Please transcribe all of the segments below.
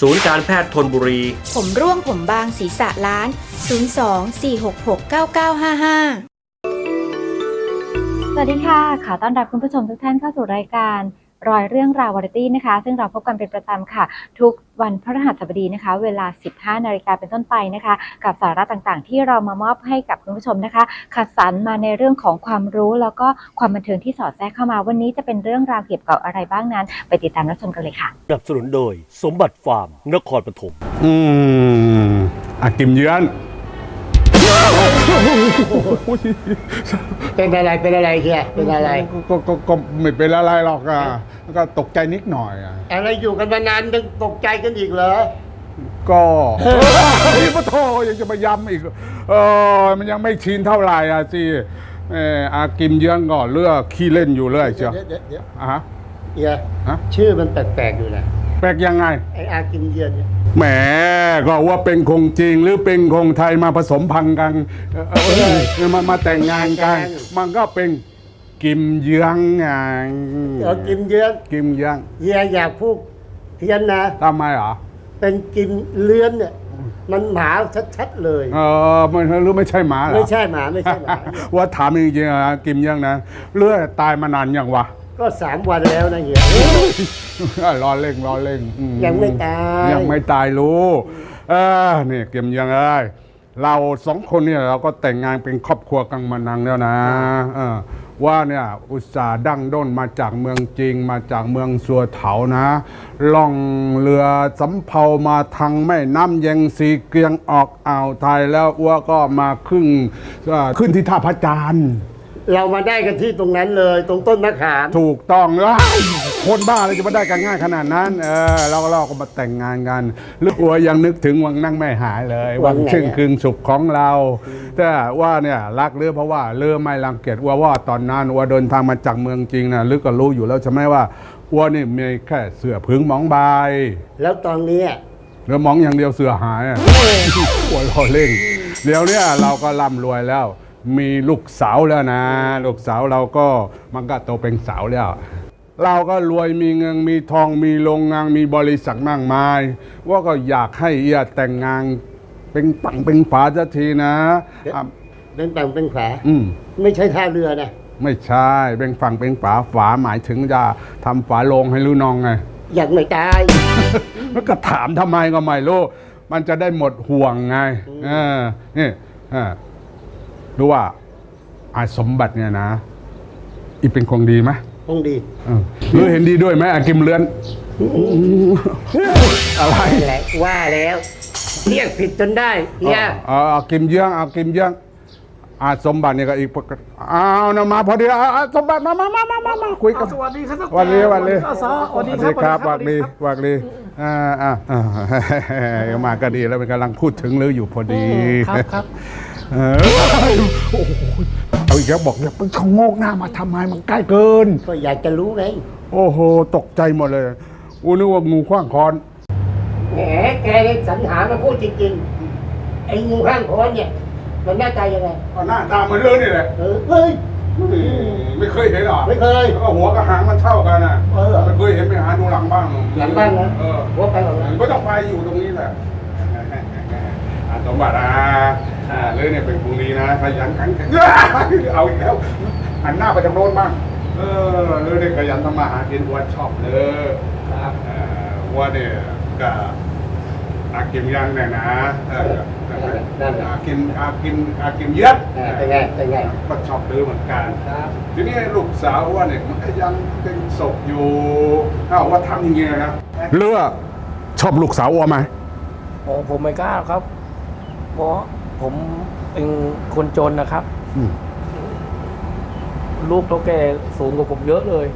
ศูนย์การแพทย์ทนบุรี ผมร่วงผมบางศีรษะล้าน 02-466-9955 สวัสดีค่ะ ขอต้อนรับคุณผู้ชมทุกท่านเข้าสู่รายการ รอยเรื่องราววาไรตี้นะคะ ซึ่งเราพบกันเป็นประจำค่ะ ทุกวันพฤหัสบดีนะคะ เวลา 15 นาฬิกาเป็นต้นไปนะคะ กับสาระต่างๆ ที่เรามามอบให้กับคุณผู้ชมนะคะคัดสรรมาในเรื่องของความรู้แล้วก็ความบันเทิงที่สอดแทรกเข้ามาวันนี้จะเป็นเรื่องราวเกี่ยวกับอะไรบ้างนั้น ไปติดตามรับชมกันเลยค่ะสนับสนุนโดย สมบัติฟาร์มนครปฐมอืมอากิมเยือน เป็นอะไรเป็นอะไรเฮียเป็นอะไรก็ก็ก็ไม่เป็นอะไรหรอกอะก็ตกใจนิดหน่อยอะอะไรอยู่กันมานานยังตกใจกันอีกเหรอ ก็พี่ปะโทยังจะมาย้ำอีกเออมันยังไม่ชินเท่าไหร่อะสิเอออากิมเยือนก็เลือกขี้เล่นอยู่เรื่อยเชียวเดี๋ยวเดี๋ยวเดี๋ยวอะฮะเฮียฮะชื่อมันแปลกๆอยู่นะแปลกยังไงไออากินเยือนเนี่ย แหมก็ว่าเป็นคงจริงหรือเป็นคงไทยมาผสมพันธุ์กันเออเออเออมามาแต่งงานกัน มันก็เป็นกิมเยืองไงเออกินเยือนกิมเยืองเฮียอยากพูดเทียนนะทำไมเหรอเป็นกินเลื้อนเนี่ยมันหมาชัดๆเลยเออมันหรือไม่ใช่หมาเหรอไม่ใช่หมาไม่ใช่หมาว่าถามจริงๆนะกิมเยืองนะเลือดตายมานานยังวะ ก็สามวันแล้วนะเฮียรอเล่งรอเล่งอืยังไม่ตาย ยังไม่ตายรู้เออนี่กิมเยืองเอ้ยเราสองคนเนี่ยเราก็แต่งงานเป็นครอบครัวกันมานานแล้วนะเออว่าเนี่ยอุตสาห์ดั้งด้นมาจากเมืองจริง มาจากเมืองสัวเถานะ ล่องเรือสำเภามาทางแม่น้ำยังสีเกรียงออกอ่าวไทยแล้วอ้วก็มาขึ้นเอ่อขึ้นที่ท่าพระจันทร์ เรามาได้กันที่ตรงนั้นเลย ตรงต้นมะขาม ถูกต้องแล้วคนบ้าเลยจะมาได้กันง่ายขนาดนั้น เออเราเราก็มาแต่งงานกันลึกอัวยังนึกถึงวังนั่งไม่หายเลย วัวังงไหนชื่นอะคืนสุขของเรา แต่ว่าเนี่ยรักเรือเพราะว่าเรือไม่รังเกียจว่าว่าตอนนั้นว่าเดินทางมาจากเมืองจริงนะลึกก็รู้อยู่แล้วใช่ไหมว่าอ้วนี่มีแค่เสือพึ่งหมองใบแล้วตอนเนี้ยเรือหมองอย่างเดียวเสือหายอะหัวเรอเล่งเดี๋ยวเนี่ยเราก็ร่ำรวยแล้ว มีลูกสาวแล้วนะ ลูกสาวเราก็มันก็โตเป็นสาวแล้ว เราก็รวยมีเงินมีทองมีโรงงานมีบริษัทมากมาย ว่าก็อยากให้เอียแต่งงานเป็นตังเป็นฝาสักทีนะอะเป็นแปลงเป็นแผลอืม ไม่ใช่ท่าเรือนะไม่ใช่เป็นฝั่งเป็นฝาฝาหมายถึงจะทำฝาโลงให้ลูกน้องไงยังไม่ตาย แล้วก็ถามทำไมก็ไม่รู้มันจะได้หมดห่วงไงเออนี่เออ รู้ว่าอาสมบัติเนี่ยนะ อีเป็นคงดีไหมคงดีเออหรือเห็นดีด้วยไหมอากิมเลือนอะไรแหละว่าแล้ว เรียกผิดจนได้เฮียเอาเอากิมเยื้องเอากิมเยื้องอาสมบัติเนี่ยก็อีกปกติเอานะมาพอดีเอาเอาสมบัติมามามามามามาคุยกัน สวัสดีครับวันนี้วันนี้สวัสดีสวัสดีครับสวัวัสกดีดีครับวักดีอ่าอ่าอ่ามาก็ดีแล้วมันกำลังพูดถึงลืออยู่พอดีครับครับ เออโอ้โหเอาอีกแล้วบอกเนี่ยเป็นเขาโงกหน้ามาทำไมมันใกล้เกิน ก็อยากจะรู้ไงโอ้โห ตกใจหมดเลยอูนึกว่างูขว้างคอน แหมแกเลยสรรหามาพูดจริงๆ ไอ้งูข้างโคนเนี่ย มันหน้าตายังไงก็หน้าตาเหมันเรื่องนี่แหละเออเฮ้ยไม่เคยเห็นหรอไม่เคย ก็หัวกับหางมันเท่ากันอะเออไม่เคยเห็นไปหาดูหลังบ้างหลังบ้านนะเออว่าไปหลังบ้านไม่ต้องไปอยู่ตรงนี้แหละอาสมบัติอะ อ่าเลยเนี่ยเป็นพรุ่งนี้นะขยันขันแข็งเอาอีกแล้วหันหน้าไปทางโน้นบ้างเออเลยเนี่ยขยันทำมาหากินวัวชอบเลยครับเอ่อวัวเนี่ยก็อากิมยังเนี่ยนะเอออากิมอากิมอากิมเย็บเออเป็นไงเป็นไงก็ชอบดื้อเหมือนกันครับทีนี้ลูกสาวว่าเนี่ยมันก็ยังเป็นศพอยู่ถ้าว่าทำอย่างเงี้ยนะเลือชอบลูกสาวว่าไหมโอ้ผมไม่กล้าครับเพราะ ผมเป็นคนจนนะครับ อืมลูกเท่าแก่สูงกว่าผมเยอะเลย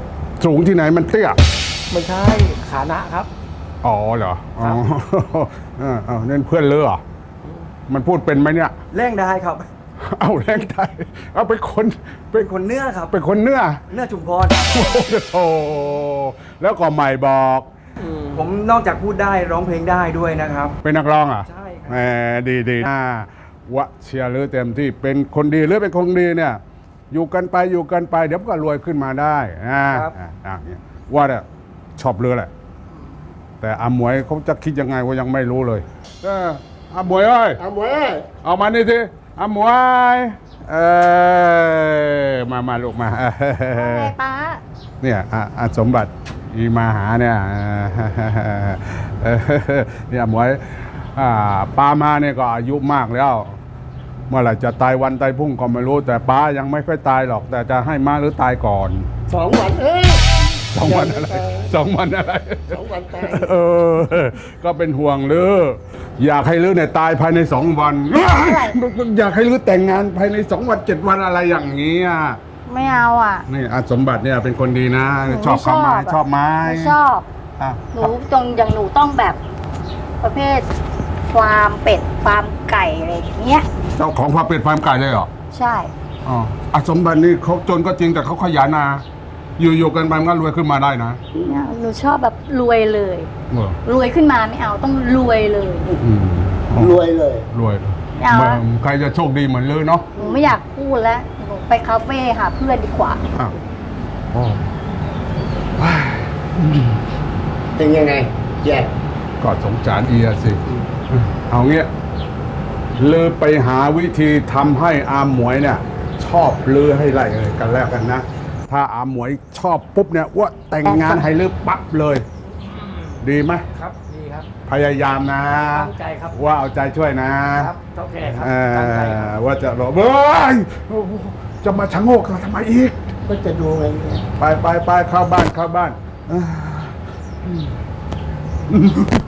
สูงที่ไหนมันเตี้ย ไม่ใช่ขานะครับ อ๋อเหรอ อ๋อครับเออเออนั่นเพื่อนเลือเหรอมันพูดเป็นไหมเนี่ยเร่งได้ครับฮเอาแรงไทยเอาเป็นคนเป็นคนเนื้อครับ เป็นคนเนื้อเนื้อชุมพรโอ้โหแล้วก็ใหม่บอก ผมนอกจากพูดได้ร้องเพลงได้ด้วยนะครับ เป็นนักร้องอะใช่ครับแหมดีดีอ่า วะเชียร์หรือเต็มที่เป็นคนดีหรือเป็นคนดีเนี่ย อยู่กันไปอยู่กันไป เดี๋ยวก็รวยขึ้นมาได้อ่าอ่าอ่าเนี่ยว่าเนี่ยชอบเรือแหละ แต่อาหมวยเขาจะคิดยังไงว่ายังไม่รู้เลยเอออาหมวยเอ้ยเอาไว้เอามานี่สิอาหมวยเออมามาลูกมาป้าเนี่ยอะอะสมบัติอีมาหาเนี่ยเออเนี่ยหมวยอ่าป้ามาเนี่ยก็อายุมากแล้ว เมื่อไหร่จะตายวันตายพรุ่งก็ไม่รู้ แต่ป้ายังไม่ค่อยตายหรอก แต่จะให้มาหรือตายก่อนสองวันเอ้ยสองวันอะไรสองวันอะไร สองวันตายเออ ก็เป็นห่วงลืออยากให้ลือเนี่ยตายภายในสองวัน อยากให้ลือแต่งงานภายในสองวันเจ็ดวันอะไรอย่างนี้อะไม่เอาอะนี่อาสมบัติเนี่ยเป็นคนดีนะหนูชอบเขาไหมไม่ชอบอะชอบไหมไม่ชอบอะหนูตรงอย่างหนูต้องแบบประเภท ฟาร์มเป็ดฟาร์มไก่อะไรอย่างเงี้ย เจ้าของความเป็ดความไก่เลยเหรอใช่ อ๋ออาสมบัตินี่เขาจนก็จริงแต่เขาขยันนะอยู่ๆกันไปมันก็รวยขึ้นมาได้นะเนี่ยหนูชอบแบบรวยเลย เออรวยขึ้นมาไม่เอาต้องรวยเลยอืมรวยเลย รวยเอาอะใครจะโชคดีเหมือนลือเนาะหนูไม่อยากพูดแล้วหนูไปคาเฟ่หาเพื่อนดีกว่า อ้าวอ๋อเป็นยังไงแย่ก็สงสารเอียสิ เอาเงี้ยลือไปหาวิธีทำให้อาหมวยเนี่ย ชอบลือให้ไรเลยกันแล้วกันนะ ถ้าอาหมวยชอบปุ๊บเนี่ยว่าแต่งงานให้ลือปั๊บเลย ดีไหมครับดีครับ พยายามนะตั้งใจครับว่าเอาใจช่วยนะครับเท่าแก่ครับเอตั้งใจครับอว่าจะรอเฮ้ยโอ้โหจะมาชะโงกทำไมอีก ก็จะดูไงเนี่ยไปไปไปเข้าบ้านเข้าบ้านเ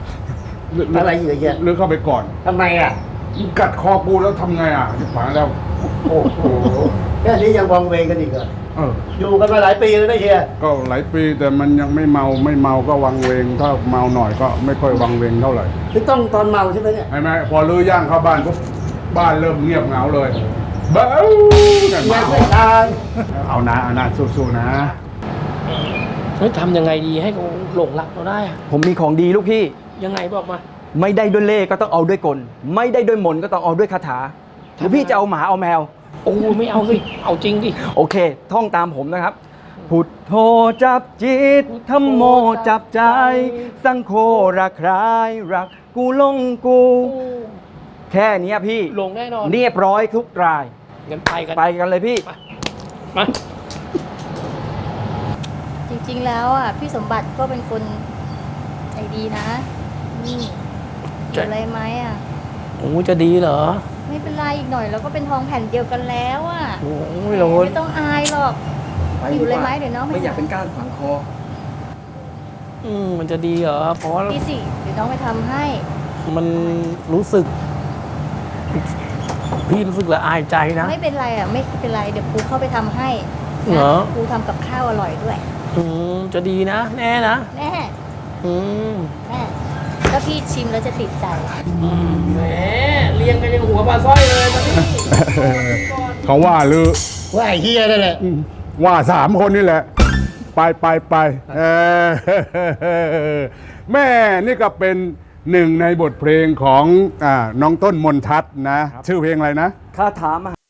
อ้ยอะไรอยู่แย่หรือเข้าไปก่อนทำไมอะกัดคอกูแล้วทำไงอะจิบหายแล้ว โอ้โหแค่นี้ยังวังเวงกันอีกเหรอเออ อยู่กันมาหลายปีแล้วนะเฮียก็หลายปีแต่มันยังไม่เมาไม่เมาก็วังเวง ถ้าเมาหน่อยก็ไม่ค่อยวังเวงเท่าไหร่ไม่ต้องตอนเมาใช่ไหมเนี่ยใช่ไหมพอลื้อย่างเข้าบ้านปุ๊บบ้านเริ่มเงียบเหงาเลยเบ้าเนี่ยแย่มาไม่ทางเอานะเอานะสู้ๆนะ เฮ้ยทำยังไงดีให้เขาหลงรักเราได้อะผมมีของดีลูกพี่ ยังไงบอกมา ไม่ได้ด้วยเล่ห์ก็ต้องเอาด้วยกล ไม่ได้ด้วยมนต์ก็ต้องเอาด้วยคาถาหรือพี่จะเอาหมาเอาแมว โอ้ไม่เอาสิ เอาจริงดิ โอเค ท่องตามผมนะครับ พุทโธจับจิตธรรมโมจับใจ สังโฆรักใครรักกูลงกู แค่เนี้ยพี่ลงแน่นอนเรียบร้อยทุกรายงั้นไปกันไปกันเลยพี่ มา จริงๆแล้วอะพี่สมบัติก็เป็นคนใจดีนะอืม เป็นอะไรไหมอะโอ้จะดีเหรอ ไม่เป็นไรอีกหน่อยเราก็เป็นทองแผ่นเดียวกันแล้วอะโอ้ไม่โลนไม่ต้องอายหรอกอยู่เลยไหมเดี๋ยวน้องไม่อยากเป็นก้านขวางคอ อืมมันจะดีเหรอเพราะว่าพี่สิเดี๋ยวน้องไปทำให้ มันรู้สึก พี่รู้สึกละอายใจนะ ไม่เป็นไรอะไม่เป็นไรเดี๋ยวครูเข้าไปทำให้เหรอครูทำกับข้าวอร่อยด้วย อืมจะดีนะ แน่นะ แน่ อืมแน่ ถ้าพี่ชิมแล้วจะติดใจ แหมเรียงกันยังหัวปลาสร้อยเลยตอนนี้เขาว่าลือว่าไอ้เฮียนั่นแหละว่าสามคนนี่แหละ ไปไปไปเออแม่นี่ก็เป็นหนึ่งในบทเพลงของอาน้องต้นมนทัศน์นะ ชื่อเพลงอะไรนะ คาถามหา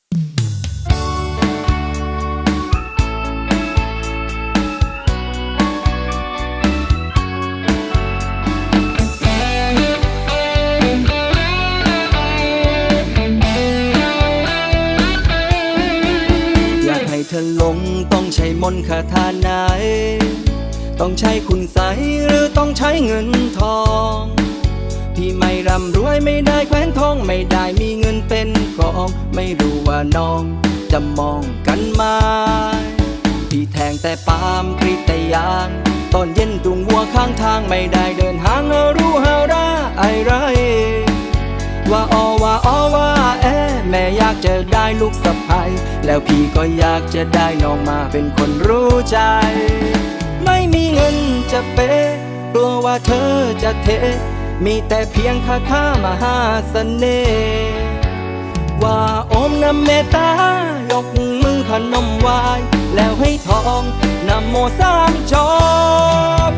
นต์คาถาไหน ต้องใช้คุณใสหรือต้องใช้เงินทอง พี่ไม่ร่ำรวยไม่ได้แคว้นทองไม่ได้มีเงินเป็นกอง ไม่รู้ว่าน้องจะมองกันไหมาพี่แทงแต่ปาล์มกรีดแตยางตอนเย็นตุงวัวข้างทางไม่ได้เดินหางหารู้หาราอะไร ว่าอว่าอว่าแอแม่อยากจะได้ลูกสะใภ้แล้วพี่ก็อยากจะได้น้องมาเป็นคนรู้ใจ ไม่มีเงินจะเปย์กลัวว่าเธอจะเท มีแต่เพียงคาถามหาเสน่ห์ว่าอมนำเมตตายกมือพนมไหวแล้วให้ทองนำโมสามจอม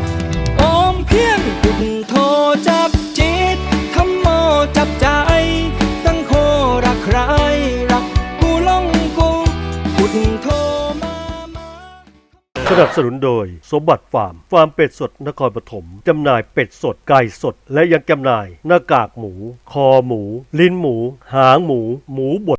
นับสนุนโดย สมบัติฟาร์ม ฟาร์มเป็ดสดนครปฐมจำหน่ายเป็ดสดไก่สด และยังจำหน่ายหน้ากากหมู คอหมู ลิ้นหมู หางหมู หมูบด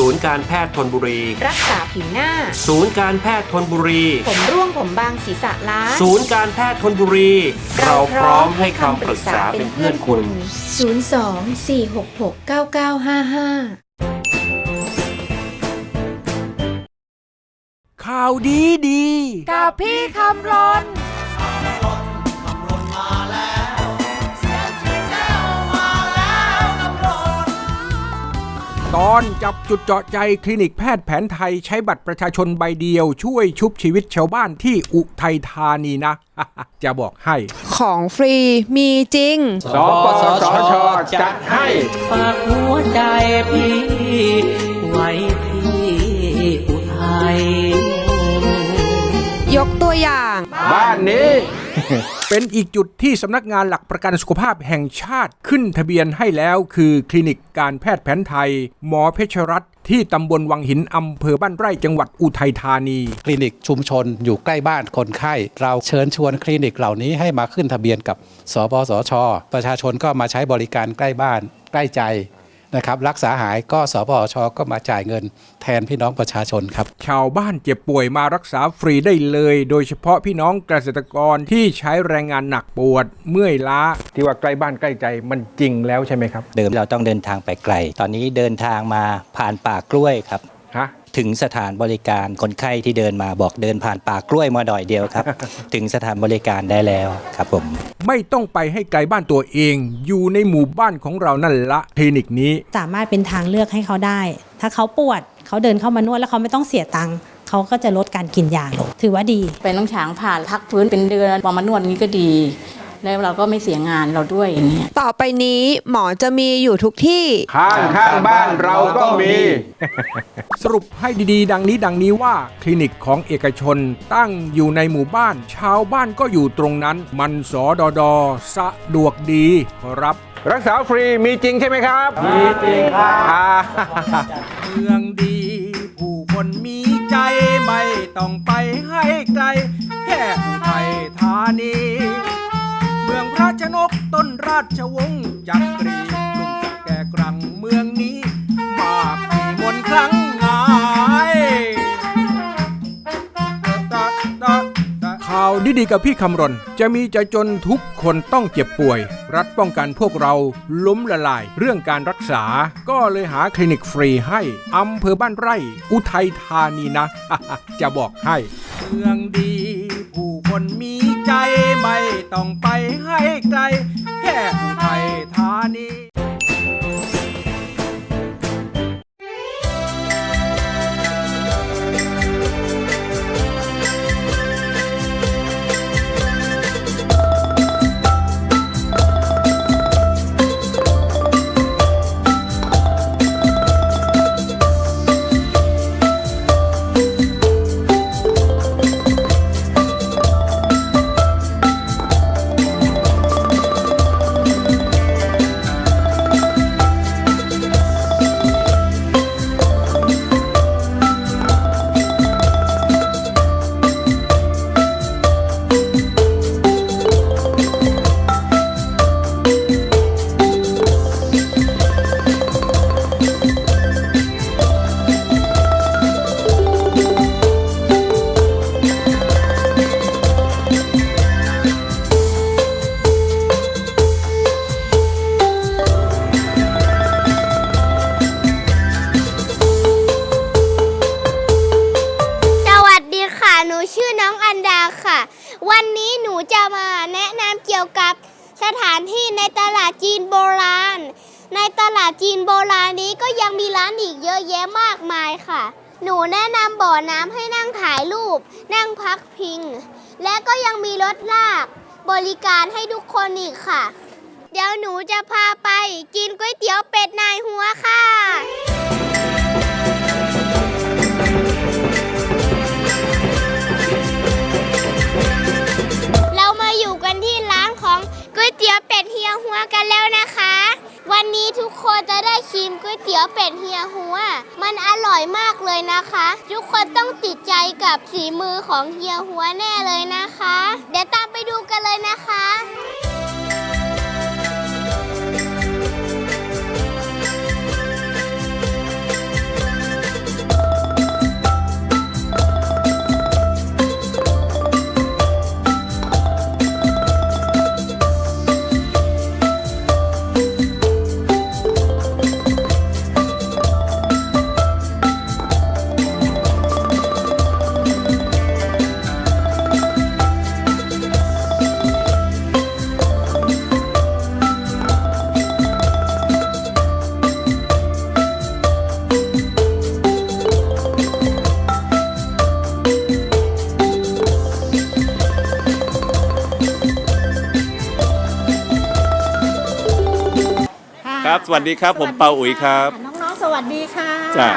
ศูนย์การแพทย์ทนบุรี รักษาผิวหน้า ศูนย์การแพทย์ทนบุรี ผมร่วงผมบางศีรษะล้านศูนย์การแพทย์ทนบุรี เราพร้อมให้คำปรึกษาเป็นเพื่อนคุณข่าวดีดี กับพี่คำรน ตอนจับจุดเจาะใจคลินิกแพทย์แผนไทยใช้บัตรประชาชนใบเดียว ช่วยชุบชีวิตชาวบ้านที่อุทัยธานีนะ จะบอกให้ ของฟรีมีจริง สปสชจัดให้ ฝากหัวใจพี่ไว้ที่อุทัย ยกตัวอย่าง บ้านนี้ เป็นอีกจุดที่สำนักงานหลักประกันสุขภาพแห่งชาติขึ้นทะเบียนให้แล้วคือคลินิกการแพทย์แผนไทย หมอเพชรรัตน์ที่ตำบลวังหินอำเภอบ้านไร่จังหวัดอุทัยธานี คลินิกชุมชนอยู่ใกล้บ้านคนไข้ เราเชิญชวนคลินิกเหล่านี้ให้มาขึ้นทะเบียนกับ สปสช ประชาชนก็มาใช้บริการใกล้บ้านใกล้ใจ นะครับรักษาหายก็สปสชก็มาจ่ายเงินแทนพี่น้องประชาชนครับ ชาวบ้านเจ็บป่วยมารักษาฟรีได้เลย โดยเฉพาะพี่น้องเกษตรกรที่ใช้แรงงานหนักปวด เมื่อยล้า ที่ว่าใกล้บ้านใกล้ใจมันจริงแล้วใช่ไหมครับ เดิมเราต้องเดินทางไปไกล ตอนนี้เดินทางมาผ่านป่ากล้วยครับฮะ ถึงสถานบริการคนไข้ที่เดินมาบอกเดินผ่านป่ากล้วยมาดอยเดียวครับ ถึงสถานบริการได้แล้วครับผม ไม่ต้องไปให้ไกลบ้านตัวเอง อยู่ในหมู่บ้านของเรานั่นละคลินิกนี้ สามารถเป็นทางเลือกให้เขาได้ ถ้าเขาปวดเขาเดินเข้ามานวดแล้วเขาไม่ต้องเสียตังค์เขาก็จะลดการกินยาลงถือว่าดีเป็นต้องช้างผ่านพักฟื้นเป็นเดือนพอมานวดนี้ก็ดี แล้วเราก็ไม่เสียงานเราด้วยอย่างเงี้ยต่อไปนี้หมอจะมีอยู่ทุกที่ ข้างข้างบ้านเราก็มี สรุปให้ดีๆ ดังนี้ดังนี้ว่าคลินิกของเอกชนตั้งอยู่ในหมู่บ้าน ชาวบ้านก็อยู่ตรงนั้น มันสอดอดอสะดวกดีครับ รักษาฟรีมีจริงใช่ไหมครับ มีจริงครับเมืองดี ผู้คนมีใจไม่ต้องไปให้ไกล ชวงศ์จักรีลุงสักแก่กรังเมืองนี้ มากมีมนต์ครั้งงายข่าวดีๆกับพี่คำรณ จะมีจะจนทุกคนต้องเจ็บป่วย รัฐป้องกันพวกเราล้มละลาย เรื่องการรักษาก็เลยหาคลินิกฟรีให้อำเภอบ้านไร่ อุทัยธานีนะ จะบอกให้ เมืองดี ผู้คนมี ใจไม่ต้องไปให้ไกล แค่ไทยธานี ถานที่ในตลาดจีนโบราณ ในตลาดจีนโบราณนี้ก็ยังมีร้านอีกเยอะแยะมากมายค่ะ หนูแนะนำบ่อน้ำให้นั่งถ่ายรูป นั่งพักพิง และก็ยังมีรถลาก บริการให้ทุกคนอีกค่ะ เดี๋ยวหนูจะพาไปกินก๋วยเตี๋ยวเป็ดนายหัวค่ะ เตี๋ยวเป็ดเฮียหัวกันแล้วนะคะ วันนี้ทุกคนจะได้ชิมก๋วยเตี๋ยวเป็ดเฮียหัว มันอร่อยมากเลยนะคะ ทุกคนต้องติดใจกับสีมือของเฮียหัวแน่เลยนะคะ เดี๋ยวตามไปดูกันเลยนะคะ วัสดีครับผมเปาอุ๋ยครับ น้องๆ สวัสดีค่ะจ้ะ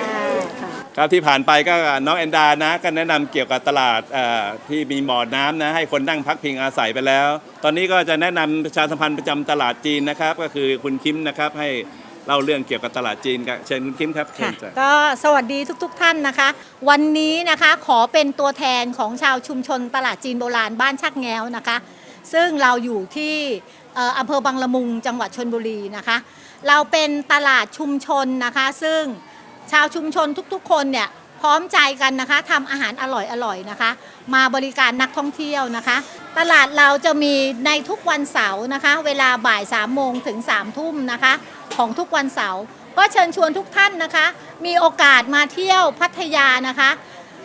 อ่าค่ะ ครับที่ผ่านไปก็น้องแอนดานะก็แนะนำเกี่ยวกับตลาดเอ่อที่มีหมอน้ำนะให้คนนั่งพักพิงอาศัยไปแล้ว ตอนนี้ก็จะแนะนำประชาสัมพันธ์ประจำตลาดจีนนะครับ ก็คือคุณคิมนะครับให้เล่าเรื่องเกี่ยวกับตลาดจีนครับเชิญคุณคิมครับเชิค่ะญจ้ะ ก็สวัสดีทุก ๆทท่านนะคะ วันนี้นะคะขอเป็นตัวแทนของชาวชุมชนตลาดจีนโบราณบ้านชักแง้วนะคะ ซึ่งเราอยู่ที่เอำเภอบางละมุงจังหวัดชนบุรีนะคะ เราเป็นตลาดชุมชนนะคะ ซึ่งชาวชุมชนทุกๆ คนเนี่ยพร้อมใจกันนะคะทำอาหารอร่อยๆนะคะ มาบริการนักท่องเที่ยวนะคะ ตลาดเราจะมีในทุกวันเสาร์นะคะ เวลาบ่าย3ามโมงถึง3ามทุ่มนะคะ ของทุกวันเสาร์ก็เชิญชวนทุกท่านนะคะ มีโอกาสมาเที่ยวพัทยานะคะ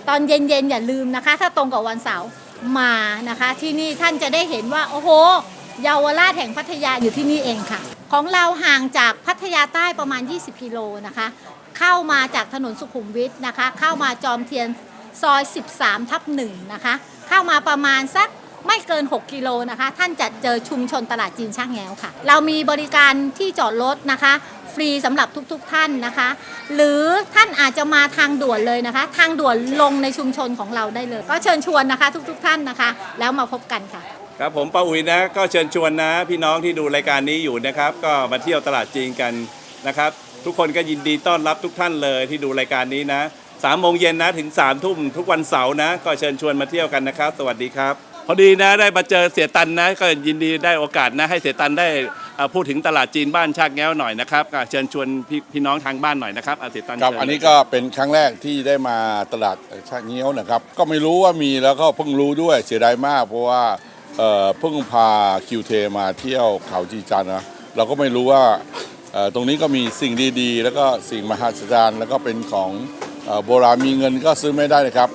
ตอนเย็นๆอย่าลืมนะคะ ถ้าตรงกับวันเสาร์มานะคะ ที่นี่ท่านจะได้เห็นว่าโอ้โห เยาวราชแห่งพัทยาอยู่ที่นี่เองค่ะ ของเราห่างจากพัทยาใต้ประมาณ 20 กิโลนะคะ เข้ามาจากถนนสุขุมวิทนะคะ เข้ามาจอมเทียนซอย 13 ทับหนึ่งนะคะ เข้ามาประมาณสักไม่เกิน 6 กิโลนะคะ ท่านจะเจอชุมชนตลาดจีนช่างแง้วค่ะ เรามีบริการที่จอดรถนะคะ ฟรีสำหรับทุกๆทท่านนะคะ หรือท่านอาจจะมาทางด่วนเลยนะคะ ทางด่วนลงในชุมชนของเราได้เลย ก็เชิญชวนนะคะทุกๆท่านนะคะ แล้วมาพบกันค่ะ ครับผมป้าอุ๋ยนะก็เชิญชวนนะ พี่น้องที่ดูรายการนี้อยู่นะครับ ก็มาเที่ยวตลาดจีนกันนะครับ ทุกคนก็ยินดีต้อนรับทุกท่านเลยที่ดูรายการนี้นะสามโมงเย็นนะถึง3ามทุ่มทุกวันเสาร์นะ ก็เชิญชวนมาเที่ยวกันนะครับ สวัสดีครับ พอดีนะได้มาเจอเสียตันนะ ก็ยินดีได้โอกาสนะ ให้เสียตันได้เอ่อพูดถึงตลาดจีนบ้านชากแง้วหน่อยนะครับก็เชิญชวนพี่พี่น้องทางบ้านหน่อยนะครับเอาเสียตันครับเชิญอันนี้เลยก็เป็นครั้งแรกที่ได้มาตลาดชาเงี้ยวนะครับ ก็ไม่รู้ว่ามีแล้วก็เพิ่งรู้ด้วยเสียดายมาก เพราะว่า เอ่อเพิ่งพาคิวเทมาเที่ยวเขาจีจันทร์นะเราก็ไม่รู้ว่าเอ่อตรงนี้ก็มีสิ่งดีๆ แล้วก็สิ่งมหัศจรรย์แล้วก็เป็นของเอ่อโบราณมีเงินก็ซื้อไม่ได้นะครับ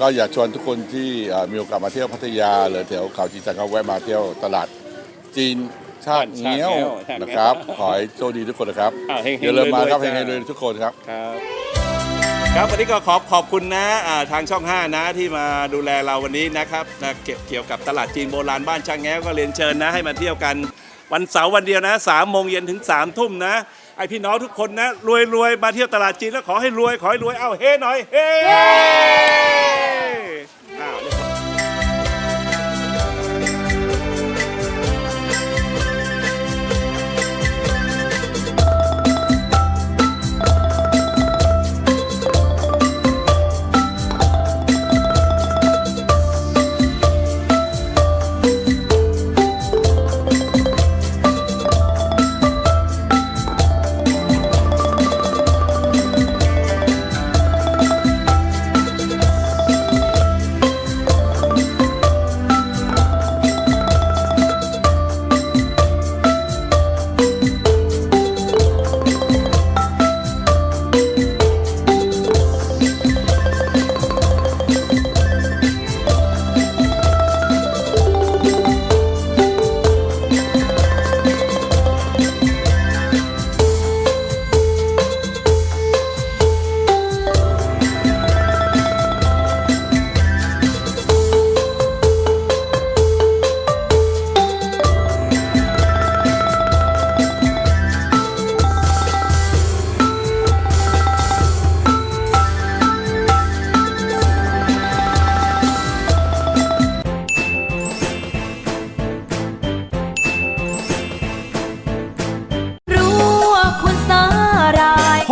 ก็อยากชวนทุกคนที่เอ่อมีโอกาสมาเที่ยวพัทยาหรือแถวเขาจีจันทร์ก็แวะมาเที่ยวตลาดจีนชาติเงี้ยวนะครับ ขอให้โชคดีทุกคนนะครับอ้าวเฮงๆอย่าลืมมาครับรวยๆเฮงๆจ้าเลยทุกคนครับ ครับวันนี้ก็ขอขอบคุณนะอ่าทางช่อง 5 นะที่มาดูแลเราวันนี้นะครับนะเกี่ยวเกี่ยวกับตลาดจีนโบราณบ้านช่างแง้วก็เรียนเชิญนะให้มาเที่ยวกัน วันเสาร์วันเดียวนะสามโมงเย็นถึง3ามทุ่มนะไอพี่น้องทุกคนนะรวยรวยมาเที่ยวตลาดจีนแล้วขอให้รวยขอให้รวยเอ้าเฮ้หน่อยเฮ้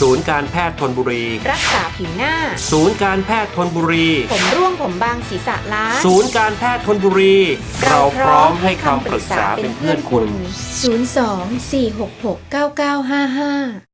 ศูนย์การแพทย์ทนบุรี รักษาผิวหน้า ศูนย์การแพทย์ทนบุรี ผมร่วงผมบางศีรษะล้านศูนย์การแพทย์ทนบุรี เราพร้อมให้คำปรึกษาเป็นเพื่อนคุณ 02 466 9955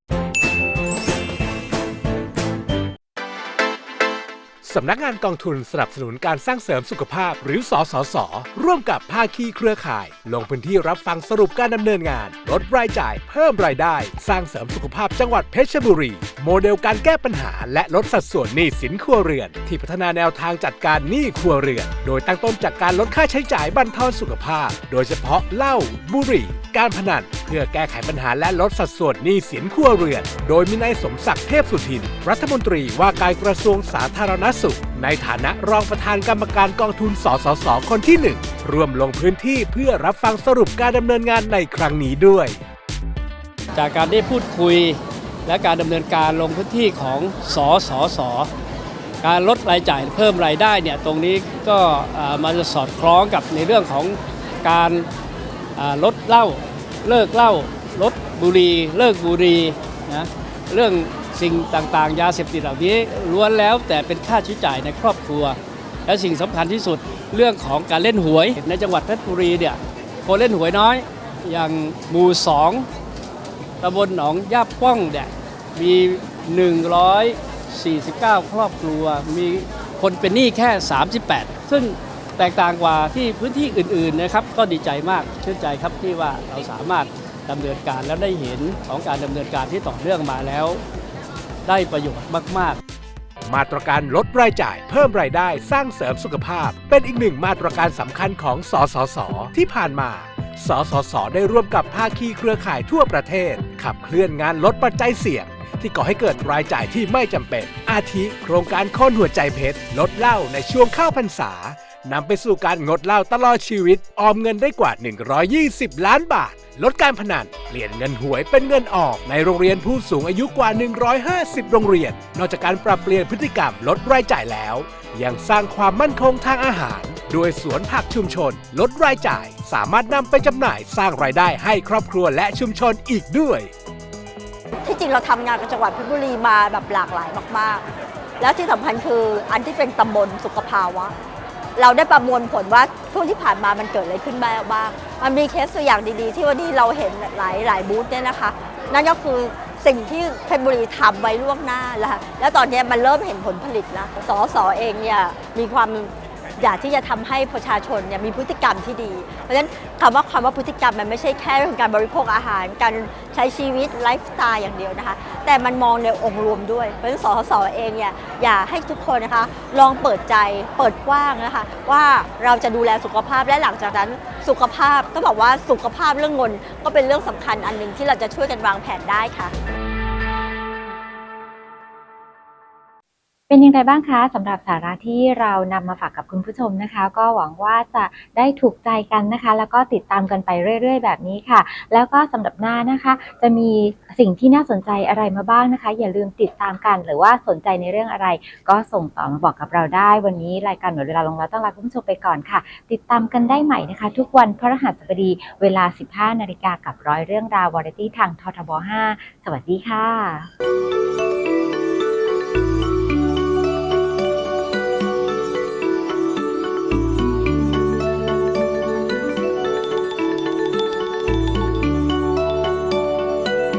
สำนักงานกองทุนสนับสนุนการสร้างเสริมสุขภาพ หรือสสส ร่วมกับภาคีเครือข่าย ลงพื้นที่รับฟังสรุปการดำเนินงาน ลดรายจ่ายเพิ่มรายได้ สร้างเสริมสุขภาพจังหวัดเพชรบุรี โมเดลการแก้ปัญหา และลดสัดส่วนหนี้สินครัวเรือน ที่พัฒนาแนวทางจัดการหนี้ครัวเรือน โดยตั้งต้นจากการลดค่าใช้จ่ายบรรเทาสุขภาพ โดยเฉพาะเหล้าบุหรี่ การพนันเพื่อแก้ไขปัญหาและลดสัดส่วนหนี้สินครัวเรือน โดยมีนายสมศักดิ์เทพสุทิน รัฐมนตรีว่าการกระทรวงสาธารณสุขในฐานะรองประธานกรรมการกองทุนสสสคนที่1ร่วมลงพื้นที่เพื่อรับฟังสรุปการดำเนินงานในครั้งนี้ด้วย จากการได้พูดคุยและการดำเนินการลงพื้นที่ของสสสการลดรายจ่ายเพิ่มรายได้เนี่ยตรงนี้ก็มันจะสอดคล้องกับในเรื่องของการลดเหล้าเลิกเหล้าลดบุหรี่เลิกบุหรี่นะเรื่อง สิ่งต่างๆ ยาเสพติดเหล่านี้ล้วนแล้วแต่เป็นค่าใช้จ่ายในครอบครัว และสิ่งสำคัญที่สุดเรื่องของการเล่นหวย ในจังหวัดเพชรบุรีเนี่ยคนเล่นหวยน้อย อย่างหมู่สองตำบลหนองย่าป้องเนี่ยมี 149 ครอบครัว มีคนเป็นหนี้แค่ 38 ซึ่งแตกต่างกว่าที่พื้นที่อื่นๆนะครับ ก็ดีใจมากชื่นใจครับที่ว่าเราสามารถดำเนินการแล้วได้เห็นของการดำเนินการที่ต่อเนื่องมาแล้ว ได้ประโยชน์มาก ๆมาตรการลดรายจ่าย เพิ่มรายได้สร้างเสริมสุขภาพ เป็นอีกหนึ่งมาตรการสำคัญของสสส ที่ผ่านมา สสส ได้ร่วมกับภาคีเครือข่ายทั่วประเทศ ขับเคลื่อนงานลดปัจจัยเสี่ยง ที่ก่อให้เกิดรายจ่ายที่ไม่จำเป็น อาทิ โครงการค้นหัวใจเพชร ลดเหล้าในช่วงเข้าพรรษา นำไปสู่การงดเหล้าตลอดชีวิต ออมเงินได้กว่า 120 ล้านบาท ลดการพนันเปลี่ยนเงินหวยเป็นเงินออกในโรงเรียนผู้สูงอายุกว่า 150 โรงเรียน นอกจากการปรับเปลี่ยนพฤติกรรมลดรายจ่ายแล้ว ยังสร้างความมั่นคงทางอาหารด้วยสวนผักชุมชน ลดรายจ่าย สามารถนำไปจำหน่ายสร้างรายได้ให้ครอบครัวและชุมชนอีกด้วย ที่จริงเราทำงานกับจังหวัดเพชรบุรีมาแบบหลากหลายมาก ๆ แล้วที่สำคัญคืออันที่เป็นตำบลสุขภาวะ เราได้ประมวลผลว่าช่วงที่ผ่านมามันเกิดอะไรขึ้นบ้าง มันมีเคสตัวอย่างดีๆ ที่วันนี้เราเห็นหลายหลายบูธเนี่ยนะคะ นั่นก็คือสิ่งที่เพชรบุรีทำไว้ล่วงหน้าแล้วแล้วตอนนี้มันเริ่มเห็นผลผลิตแล้วสสเองเนี่ยมีความ อยากที่จะทำให้ประชาชนเนี่ยมีพฤติกรรมที่ดี เพราะฉะนั้นคำว่าความว่าพฤติกรรมมันไม่ใช่แค่เรื่องการบริโภคอาหาร การใช้ชีวิตไลฟ์สไตล์อย่างเดียวนะคะ แต่มันมองในองค์รวมด้วย เพราะฉะนั้นสสเองเนี่ยอยากให้ทุกคนนะคะ ลองเปิดใจเปิดกว้างนะคะ ว่าเราจะดูแลสุขภาพและหลังจากนั้นสุขภาพต้องบอกว่าสุขภาพเรื่องเงินก็เป็นเรื่องสำคัญอันหนึ่งที่เราจะช่วยกันวางแผนได้ค่ะ เป็นย่างไรบ้างคะสำหรับสาระที่เรานำมาฝากกับคุณผู้ชมนะคะ ก็หวังว่าจะได้ถูกใจกันนะคะ แล้วก็ติดตามกันไปเรื่อย ๆ แบบนี้ค่ะ แล้วก็สำหรับหน้านะคะ จะมีสิ่งที่น่าสนใจอะไรมาบ้างนะคะ อย่าลืมติดตามกัน หรือว่าสนใจในเรื่องอะไร ก็ส่งต่อมาบอกกับเราได้ วันนี้รายการหมดเวลาลงแล้วต้องลาคุณผู้ชมไปก่อนค่ะ ติดตามกันได้ใหม่นะคะ ทุกวันพฤหัสบดีเวลา 15 นาฬิกากับร้อยเรื่องราววาไรตี้ทางททบ 5 สวัสดีค่ะ